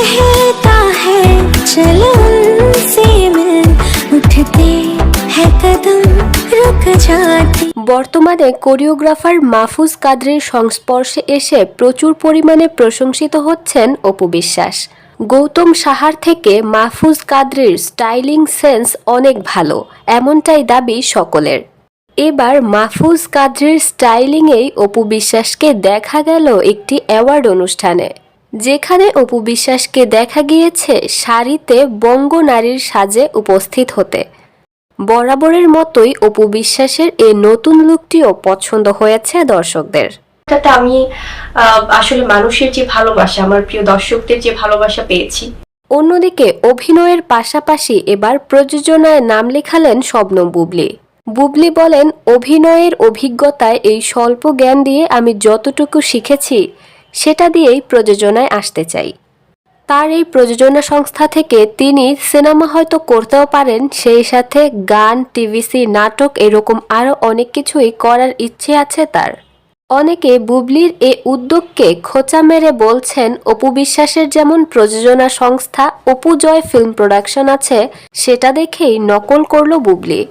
कहता है चलो उनसे मिल उठते हैं कदम रुक जाते বর্তমানে কোরিওগ্রাফার মাহফুজ কাদরির সংস্পর্শে এসে প্রচুর পরিমাণে প্রশংসিত হচ্ছেন অপু বিশ্বাস গৌতম সাহার থেকে মাহফুজ কাদরির স্টাইলিং সেন্স অনেক ভালো এমনটাই দাবি সকলের এবার মাহফুজ কাদরির স্টাইলিংয়েই অপু বিশ্বাসকে দেখা গেল একটি অ্যাওয়ার্ড অনুষ্ঠানে যেখানে অপু বিশ্বাসকে দেখা গিয়েছে শাড়িতে বঙ্গ নারীর সাজে উপস্থিত হতে। বরাবরের মতোই অপু বিশ্বাসের এই নতুন লুকটিও পছন্দ হয়েছে দর্শকদের। তাতে আমি আসলে মানুষের যে ভালোবাসা আমার প্রিয় দর্শকদের যে ভালোবাসা পেয়েছি। অন্যদিকে অভিনয়ের পাশাপাশি এবার প্রযোজনায় নাম লেখালেন শবনম বুবলি। বুবলি বলেন অভিনয়ের অভিজ্ঞতায় এই স্বল্প জ্ঞান দিয়ে আমি যতটুকু শিখেছি সেটা দিয়েই প্রযোজনায় আসতে চাই। তার এই প্রযোজনা সংস্থা থেকে তিনি সিনেমা হয়তো করতেও পারেন, সেই সাথে গান, টিভিসি, নাটক এরকম আরও অনেক কিছুই করার ইচ্ছে আছে তার। অনেকে বুবলির এ উদ্যোগকে খোঁচা মেরে বলছেন, অপু বিশ্বাসের যেমন প্রযোজনা সংস্থা অপু জয় ফিল্ম প্রোডাকশন আছে, সেটা দেখেই নকল করল বুবলি।